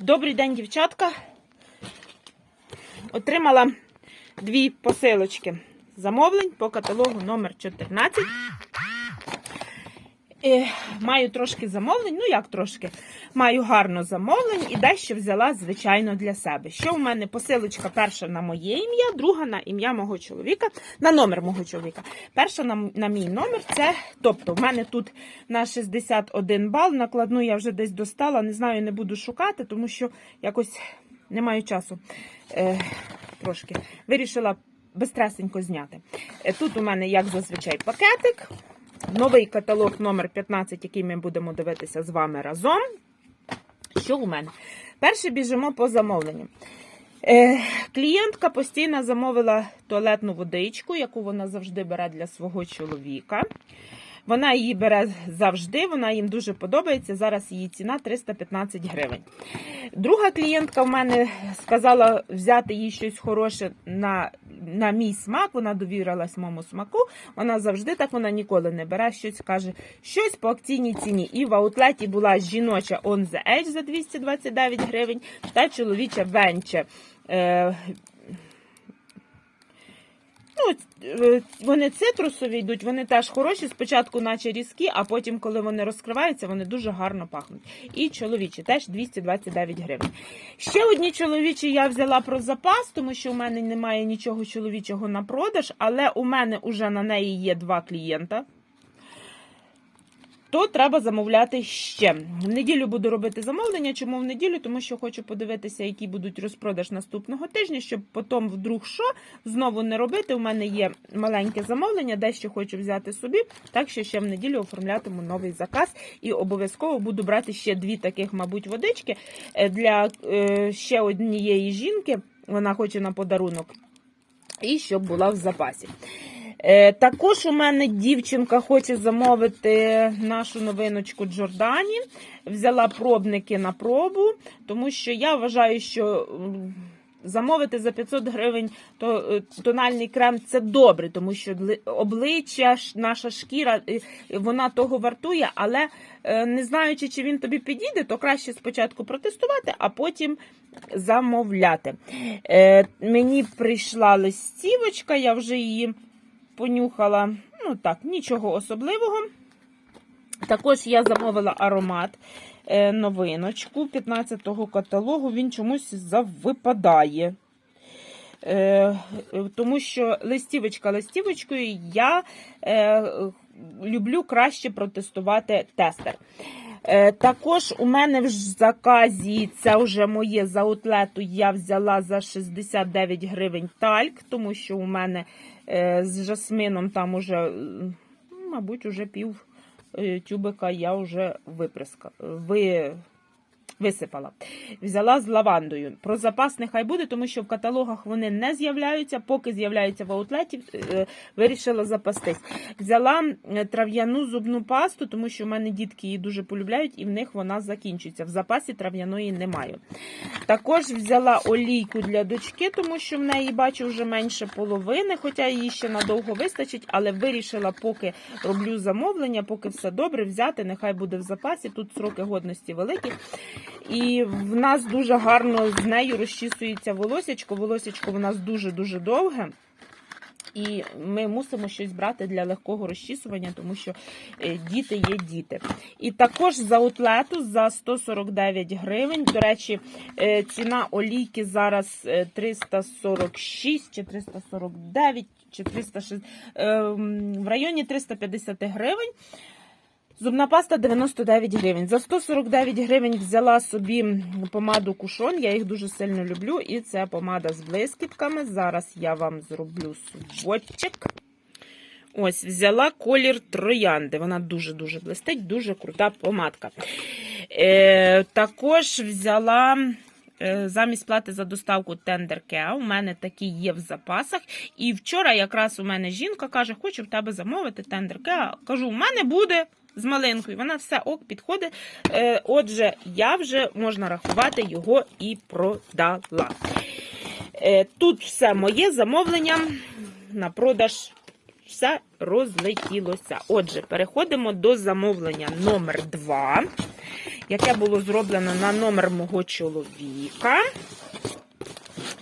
Добрий день, дівчатка. Отримала дві посилочки замовлень по каталогу номер 14. Маю трошки замовлень, ну як трошки, маю гарно замовлень і дещо взяла, звичайно, для себе. Що в мене посилочка перша на моє ім'я, друга на ім'я мого чоловіка, на номер мого чоловіка. Перша на, на мій номер це, тобто, в мене тут на 61 бал, накладну я вже десь достала, не знаю, не буду шукати, тому що якось не маю часу е, трошки. Вирішила безстресенько зняти. Е, Тут у мене, як зазвичай, пакетик. Новий каталог номер 15, який ми будемо дивитися з вами разом. Що у мене? Перше біжимо по замовленню. Е, клієнтка постійно замовила туалетну водичку, яку вона завжди бере для свого чоловіка. Вона її бере завжди, вона їм дуже подобається. Зараз її ціна 315 гривень. Друга клієнтка в мене сказала взяти їй щось хороше на, на мій смак. Вона довірилась моєму смаку. Вона завжди так вона ніколи не бере щось, каже, щось по акційній ціні. І в аутлеті була жіноча On The Edge за 229 гривень та чоловіча Венче. Ну, е, вони цитрусові йдуть, вони теж хороші. Спочатку, наче різкі, а потім, коли вони розкриваються, вони дуже гарно пахнуть. І чоловічі теж 229 гривень. Ще одні чоловічі я взяла про запас, тому що у мене немає нічого чоловічого на продаж, але у мене вже на неї є два клієнта. То треба замовляти ще. В неділю буду робити замовлення. Чому в неділю? Тому що хочу подивитися, які будуть розпродаж наступного тижня, щоб потім, вдруг що, знову не робити. У мене є маленьке замовлення, дещо хочу взяти собі. Так що ще в неділю оформлятиму новий заказ і обов'язково буду брати ще дві таких, мабуть, водички е, для е, ще однієї жінки. Вона хоче на подарунок. І щоб була в запасі. Е, Також у мене дівчинка хоче замовити нашу новиночку Джордані. Взяла пробники на пробу, тому що я вважаю, що замовити за 500 гривень то, е, тональний крем це добре, тому що обличчя, наша шкіра, вона того вартує, але е, не знаючи, чи він тобі підійде, то краще спочатку протестувати, а потім замовляти. Е, Мені прийшла листівочка, я вже її понюхала. Ну так, нічого особливого. Також я замовила аромат е, новиночку 15-го каталогу. Він чомусь завипадає. Е, тому що листівочка листівочкою я е, люблю краще протестувати тестер. Е, також у мене в заказі, це вже моє за аутлету, я взяла за 69 гривень тальк, тому що у мене е, з жасмином там уже, е, мабуть, уже пів тюбика я вже виприскала. ви, висипала. Взяла з лавандою. Про запас нехай буде, тому що в каталогах вони не з'являються, поки з'являються в аутлеті, е, вирішила запастись. Взяла трав'яну зубну пасту, тому що в мене дітки її дуже полюбляють, і в них вона закінчується. В запасі трав'яної немає. Також взяла олійку для дочки, тому що в неї бачу вже менше половини, хоча її ще надовго вистачить, але вирішила, поки роблю замовлення, поки все добре, взяти, нехай буде в запасі. Тут сроки годності великі. І в нас дуже гарно з нею розчісується волосячко. Волосячко в нас дуже-дуже довге. І ми мусимо щось брати для легкого розчісування, тому що е, діти є діти. І також за утлету за 149 гривень. До речі, е, ціна олійки зараз е, 346 чи 349 чи 306, е, в районі 350 гривень. Зубна паста 99 гривень. За 149 гривень взяла собі помаду кушон. Я їх дуже сильно люблю. І це помада з блискітками. Зараз я вам зроблю субочок. Ось, взяла колір троянди. Вона дуже-дуже блистить, дуже крута помадка. Е, також взяла. е, Замість плати за доставку Care, у мене такі є в запасах. І вчора якраз у мене жінка каже, хочу в тебе замовити Care. Кажу, у мене буде з малинкою. Вона все ок підходить. Е, Отже, я вже можна рахувати його і продала. Е, Тут все моє замовлення на продаж. Все розлетілося. Отже, переходимо до замовлення номер 2. яке було зроблено на номер мого чоловіка.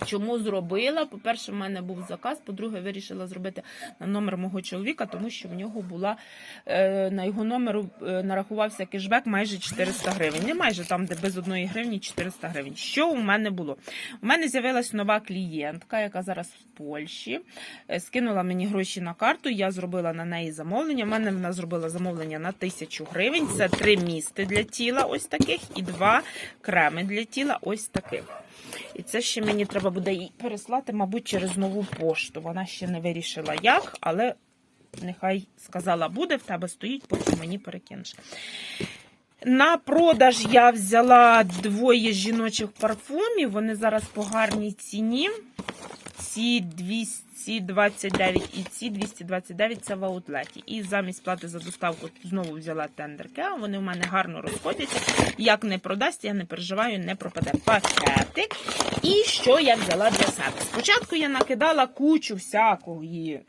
Чому зробила? По-перше, в мене був заказ. По-друге, вирішила зробити на номер мого чоловіка, тому що в нього була е, на його номеру е, нарахувався кешбек майже 400 гривень. Не майже там, де без одної гривні 400 гривень. Що у мене було? У мене з'явилась нова клієнтка, яка зараз в Польщі. Е, Скинула мені гроші на карту. Я зробила на неї замовлення. У мене вона зробила замовлення на 1000 гривень. Це три місти для тіла, ось таких, і два креми для тіла, ось таких. І це ще мені треба буде переслати, мабуть, через нову пошту. Вона ще не вирішила як, але нехай сказала буде, в тебе стоїть, потім мені перекинеш. На продаж я взяла двоє жіночих парфумів. Вони зараз по гарній ціні. Ці 229 і ці 229 це в аутлеті. І замість плати за доставку знову взяла тендерке. Вони в мене гарно розходяться. Як не продасть, я не переживаю, не пропаде пакетик. І що я взяла для себе? Спочатку я накидала кучу всякого. І е,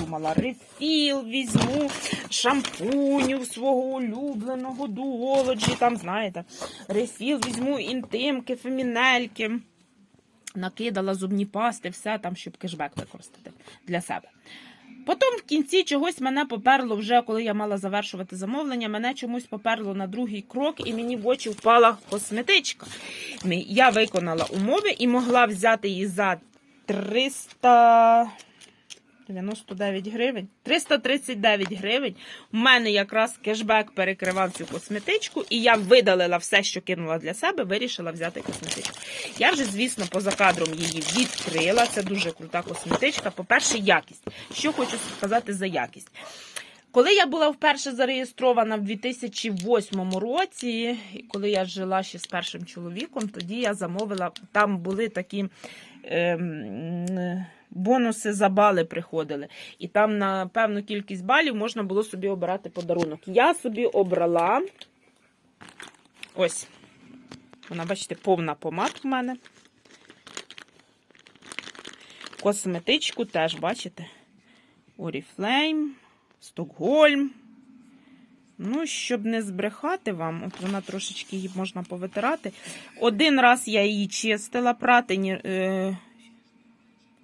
думала, рефіл візьму, шампуню свого улюбленого дуолоджі. Там, знаєте, рефіл візьму інтимки, фемінельки накидала зубні пасти, все там, щоб кешбек використати для себе. Потім в кінці чогось мене поперло вже, коли я мала завершувати замовлення, мене чомусь поперло на другий крок, і мені в очі впала косметичка. Я виконала умови і могла взяти її за 399 гривень. 339 гривень. У мене якраз кешбек перекривав цю косметичку, і я видалила все, що кинула для себе, вирішила взяти косметичку. Я вже, звісно, поза кадром її відкрила. Це дуже крута косметичка. По-перше, якість. Що хочу сказати за якість. Коли я була вперше зареєстрована в 2008 році, коли я жила ще з першим чоловіком, тоді я замовила, там були такі ем, бонуси за бали приходили. І там на певну кількість балів можна було собі обирати подарунок. Я собі обрала ось. Вона, бачите, повна помад в мене. Косметичку теж, бачите? Oriflame, Стокгольм. Ну, щоб не збрехати вам, от вона трошечки її можна повитирати. Один раз я її чистила, пратині... е,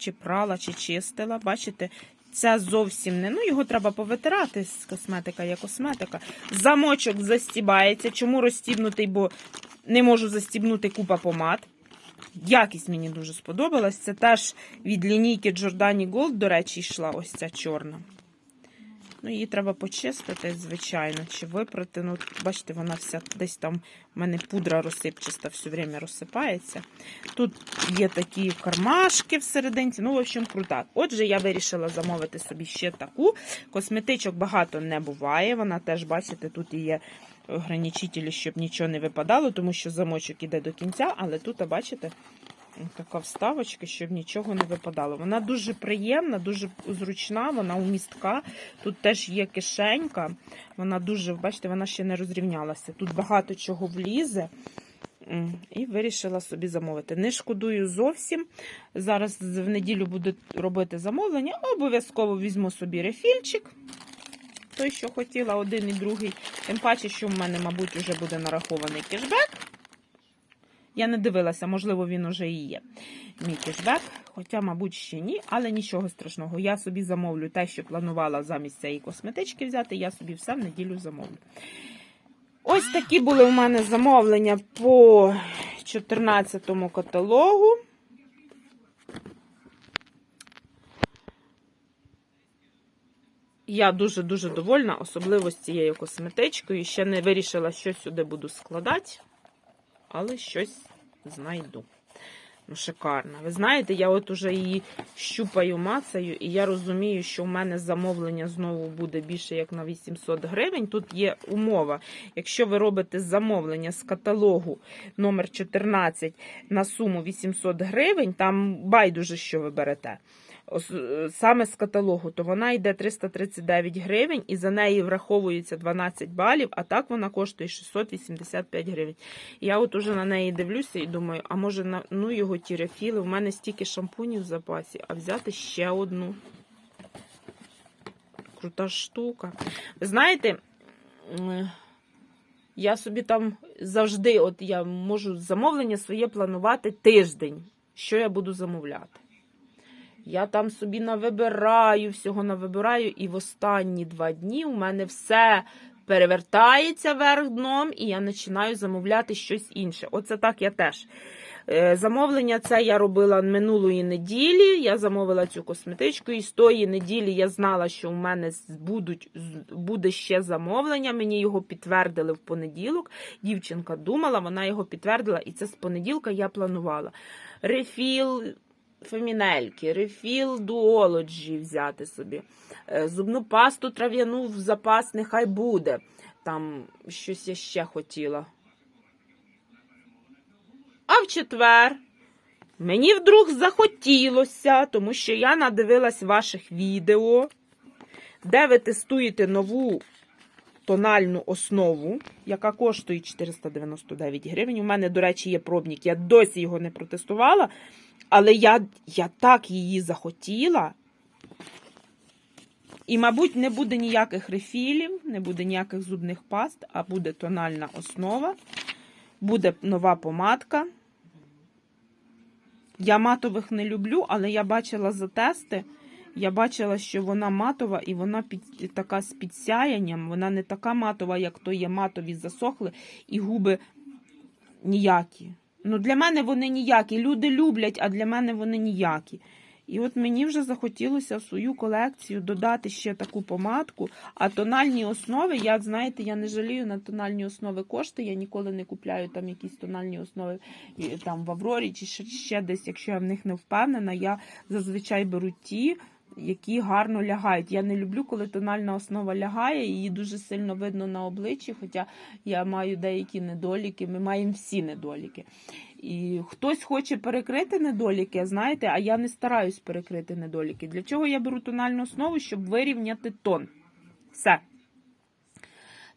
чи прала, чи чистила. Бачите, це зовсім не. Ну, його треба повитирати. з Косметика є косметика. Замочок застібається. Чому розстібнутий? Бо не можу застібнути купа помад. Якість мені дуже сподобалась. Це теж від лінійки Giordani Gold, до речі, йшла ось ця чорна. Ну, її треба почистити, звичайно, чи випрати. Ну, бачите, вона вся десь там в мене пудра розсипчаста все время розсипається. Тут є такі кармашки всерединці. Ну, в общем, крута. Отже, я вирішила замовити собі ще таку. Косметичок багато не буває. Вона теж, бачите, тут є ограничителі, щоб нічого не випадало, тому що замочок іде до кінця, але тут, бачите, така вставочка, щоб нічого не випадало. Вона дуже приємна, дуже зручна, вона умістка. Тут теж є кишенька. Вона дуже, бачите, вона ще не розрівнялася. Тут багато чого влізе. І вирішила собі замовити. Не шкодую зовсім. Зараз в неділю буду робити замовлення. Обов'язково візьму собі рефільчик. Той, що хотіла, один і другий. Тим паче, що в мене, мабуть, вже буде нарахований кешбек. Я не дивилася, можливо, він уже і є. Мій кешбек, хоча, мабуть, ще ні, але нічого страшного. Я собі замовлю те, що планувала замість цієї косметички взяти, я собі все в неділю замовлю. Ось такі були у мене замовлення по 14 каталогу. Я дуже-дуже довольна, особливо з цією косметичкою. Ще не вирішила, що сюди буду складати, але щось знайду. Ну, шикарна. Ви знаєте, я от уже її щупаю, мацаю, і я розумію, що в мене замовлення знову буде більше як на 800 гривень. Тут є умова. Якщо ви робите замовлення з каталогу номер 14 на суму 800 гривень, там байдуже, що ви берете. Е, Саме з каталогу, то вона йде 339 гривень і за неї враховується 12 балів, а так вона коштує 685 гривень. Я от уже на неї дивлюся і думаю, а може на ну його ті рефіли, в мене стільки шампунів в запасі, а взяти ще одну. Крута штука. Ви знаєте, Я собі там завжди, от я можу замовлення своє планувати тиждень, що я буду замовляти. Я там собі навибираю, всього навибираю, і в останні два дні у мене все перевертається вверх дном, і я починаю замовляти щось інше. Оце так я теж. Е, Замовлення це я робила минулої неділі. Я замовила цю косметичку, і з тої неділі я знала, що у мене будуть, буде ще замовлення. Мені його підтвердили в понеділок. Дівчинка думала, вона його підтвердила, і це з понеділка я планувала. Рефіл фемінельки, рефіл дуолоджі взяти собі. Е, Зубну пасту трав'яну в запас нехай буде. Там щось я ще хотіла. А в четвер мені вдруг захотілося, тому що я надивилась ваших відео, де ви тестуєте нову тональну основу, яка коштує 499 гривень. У мене, до речі, є пробник. Я досі його не протестувала, але я, я так її захотіла. І, мабуть, не буде ніяких рефілів, не буде ніяких зубних паст, а буде тональна основа. Буде нова помадка. Я матових не люблю, але я бачила за тести. Я бачила, що вона матова і вона під, така з підсяянням. Вона не така матова, як то є матові засохли, і губи ніякі. Ну, для мене вони ніякі. Люди люблять, а для мене вони ніякі. І от мені вже захотілося в свою колекцію додати ще таку помадку. А тональні основи, я знаєте, я не жалію на тональні основи кошти. Я ніколи не купляю там якісь тональні основи там в Аврорі чи ще, десь, якщо я в них не впевнена. Я зазвичай беру ті, які гарно лягають. Я не люблю, коли тональна основа лягає, її дуже сильно видно на обличчі, хоча я маю деякі недоліки. Ми маємо всі недоліки. І хтось хоче перекрити недоліки, знаєте, а я не стараюсь перекрити недоліки. Для чого я беру тональну основу, щоб вирівняти тон. Все.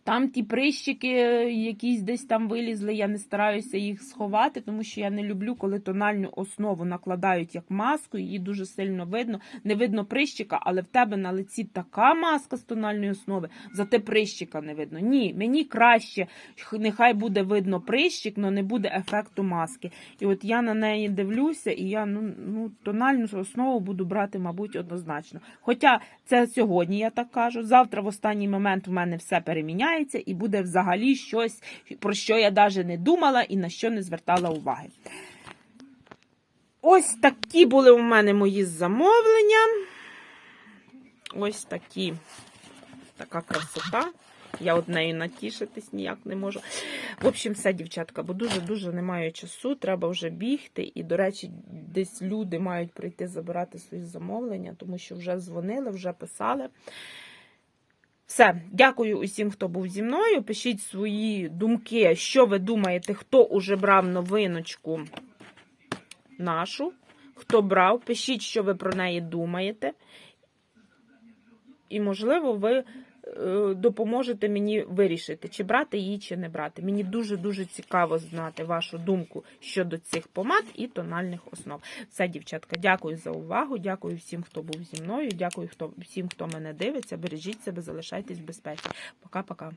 Там ті прищики якісь десь там вилізли, я не стараюся їх сховати, тому що я не люблю, коли тональну основу накладають як маску, її дуже сильно видно. Не видно прищика, але в тебе на лиці така маска з тональної основи, зате прищика не видно. Ні, мені краще, нехай буде видно прищик, але не буде ефекту маски. І от я на неї дивлюся, і я ну, ну, тональну основу буду брати, мабуть, однозначно. Хоча це сьогодні, я так кажу. Завтра в останній момент в мене все переміняється і буде взагалі щось, про що я навіть не думала і на що не звертала уваги. Ось такі були у мене мої замовлення. Ось такі. Така красота. Я от нею натішитись ніяк не можу. В общем, все, дівчатка, бо дуже-дуже не маю часу, треба вже бігти. І, до речі, десь люди мають прийти забирати свої замовлення, тому що вже дзвонили, вже писали. Все, дякую усім, хто був зі мною. Пишіть свої думки, що ви думаєте, хто уже брав новиночку нашу, хто брав. Пишіть, що ви про неї думаєте. І, можливо, ви допоможете мені вирішити, чи брати її, чи не брати. Мені дуже-дуже цікаво знати вашу думку щодо цих помад і тональних основ. Все, дівчатка, дякую за увагу. Дякую всім, хто був зі мною. Дякую всім, хто мене дивиться. Бережіть себе, залишайтесь в безпеці. Пока-пока.